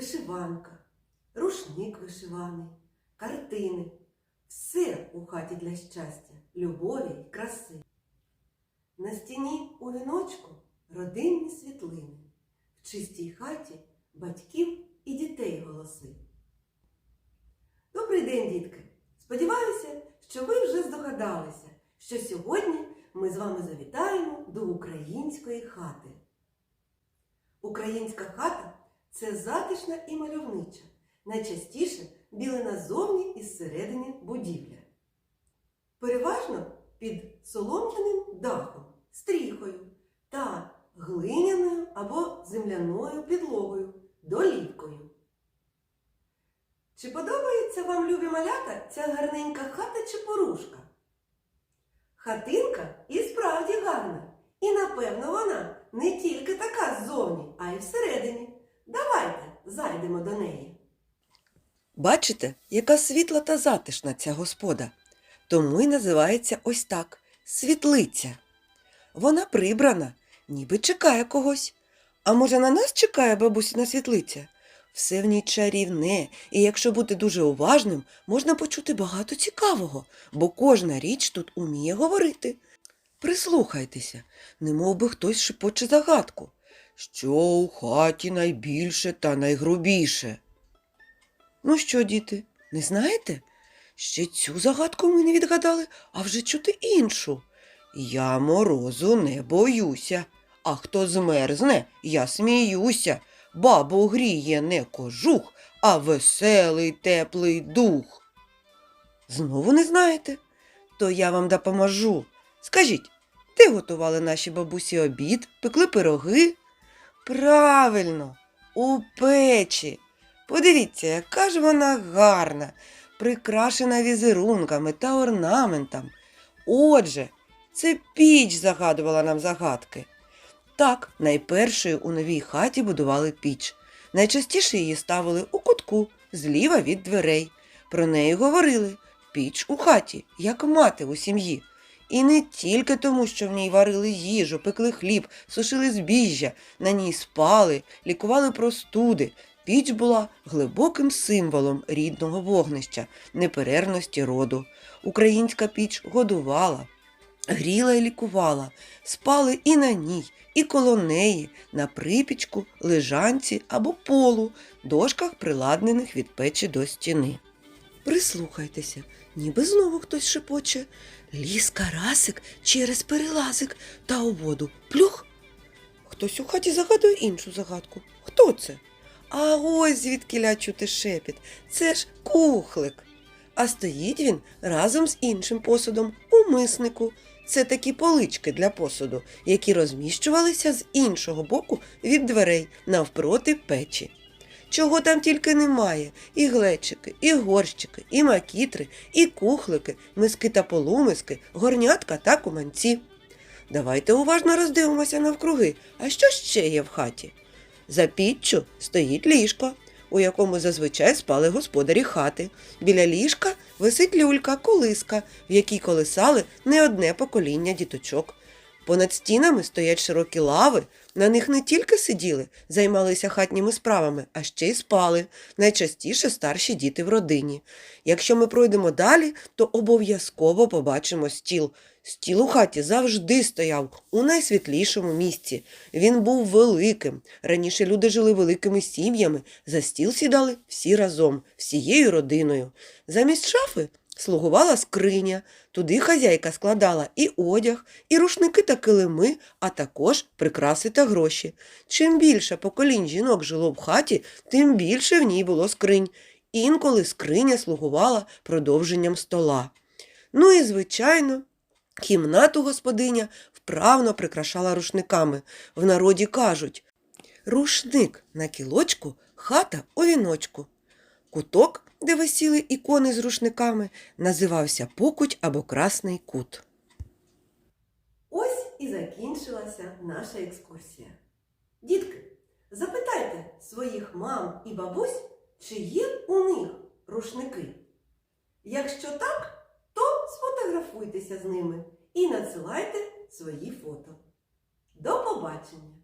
вишиванка, рушник вишиваний, картини. Все у хаті для щастя, любові й краси. На стіні у віночку родинні світлини, в чистій хаті батьків і дітей голоси. Добрий день, дітки! Сподіваюся, що ви вже здогадалися, що сьогодні ми з вами завітаємо до української хати. Українська хата це затишна і мальовнича, найчастіше білена ззовні і зсередини будівля. Переважно під солом'яним дахом, стріхою та глиняною або земляною підлогою, долівкою. Чи подобається вам, любі малята, ця гарненька хата чи порушка? Хатинка і справді гарна. І напевно вона не тільки така ззовні, а й всередині. Давайте зайдемо до неї. Бачите, яка світла та затишна ця господа. Тому й називається ось так світлиця. Вона прибрана, ніби чекає когось. А може, на нас чекає бабусіна світлиця? Все в ній чарівне, і якщо бути дуже уважним, можна почути багато цікавого, бо кожна річ тут уміє говорити. Прислухайтеся, немов би хтось шепоче загадку. Що у хаті найбільше та найгрубіше? Ну що, діти, не знаєте? Ще цю загадку ми не відгадали, а вже чути іншу. Я морозу не боюся, а хто змерзне, я сміюся. Бабу гріє не кожух, а веселий теплий дух. Знову не знаєте? То я вам допоможу. Скажіть, де готували наші бабусі обід, пекли пироги? Правильно, у печі. Подивіться, яка ж вона гарна, прикрашена візерунками та орнаментом. Отже, це піч загадувала нам загадки. Так, найпершою у новій хаті будували піч. Найчастіше її ставили у кутку, зліва від дверей. Про неї говорили піч у хаті, як мати у сім'ї. І не тільки тому, що в ній варили їжу, пекли хліб, сушили збіжжя, на ній спали, лікували простуди. Піч була глибоким символом рідного вогнища, неперервності роду. Українська піч годувала, гріла і лікувала, спали і на ній, і коло неї, на припічку, лежанці або полу, дошках, приладнених від печі до стіни. Прислухайтеся, ніби знову хтось шепоче. Ліс карасик через перелазик та у воду плюх. Хтось у хаті загадує іншу загадку. Хто це? А ось звідки чути шепіт. Це ж кухлик. А стоїть він разом з іншим посудом у миснику. Це такі полички для посуду, які розміщувалися з іншого боку від дверей навпроти печі. Чого там тільки немає: і глечики, і горщики, і макітри, і кухлики, миски та полумиски, горнятка та куманці. Давайте уважно роздивимося навкруги. А що ще є в хаті? За піччю стоїть ліжко, у якому зазвичай спали господарі хати. Біля ліжка висить люлька, колиска, в якій колисали не одне покоління діточок. Понад стінами стоять широкі лави. На них не тільки сиділи, займалися хатніми справами, а ще й спали, найчастіше старші діти в родині. Якщо ми пройдемо далі, то обов'язково побачимо стіл. Стіл у хаті завжди стояв у найсвітлішому місці. Він був великим. Раніше люди жили великими сім'ями, за стіл сідали всі разом, всією родиною. Замість шафи слугувала скриня. Туди хазяйка складала і одяг, і рушники та килими, а також прикраси та гроші. Чим більше поколінь жінок жило в хаті, тим більше в ній було скринь. Інколи скриня слугувала продовженням стола. Ну і, звичайно, кімнату господиня вправно прикрашала рушниками. В народі кажуть рушник на кілочку, хата у віночку. Куток, де висіли ікони з рушниками, називався покуть або красний кут. Ось і закінчилася наша екскурсія. Дітки, запитайте своїх мам і бабусь, чи є у них рушники. Якщо так, то сфотографуйтеся з ними і надсилайте свої фото. До побачення!